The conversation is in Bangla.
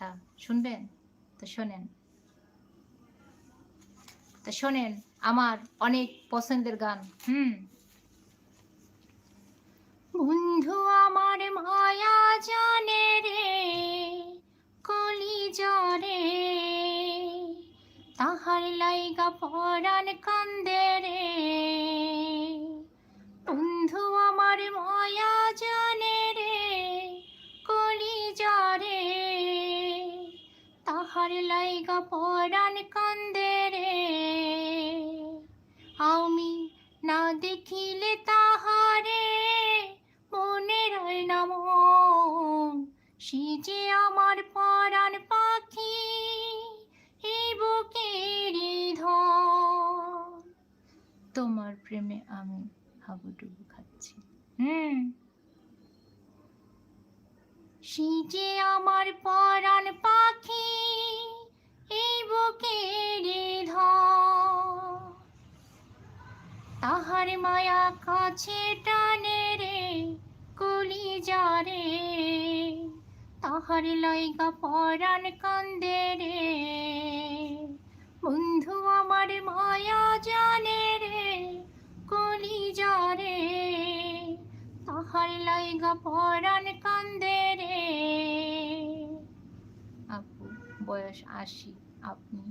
আচ্ছা শুনবেন? তো শোনেন। তো শোনেন, আমার অনেক পছন্দের গান, হুম? বন্ধু, আমার মায়া জানে রে কলি জরে তাহার লাইগা পরাণ কান্দে রে। লাইগা পরাণ কান্দে রে। আমি না দেখিলে তাহারে, মনে রয় না মন। সে যে আমার পরাণ পাখি বুকের তোমার প্রেমে আমি হাবুডুবু খাচ্ছি। হুম। সে যে আমার পরাণ পাখি তাহার মায়া কাছে টানে রে কলি যারে তাহার লাইগা পরাণ কান্দে রে। বন্ধু আমার মায়া জানে রে কলি যারে তাহার লাইগা পরাণ কান্দে রে। আপু, বয়স আশি, আপনি?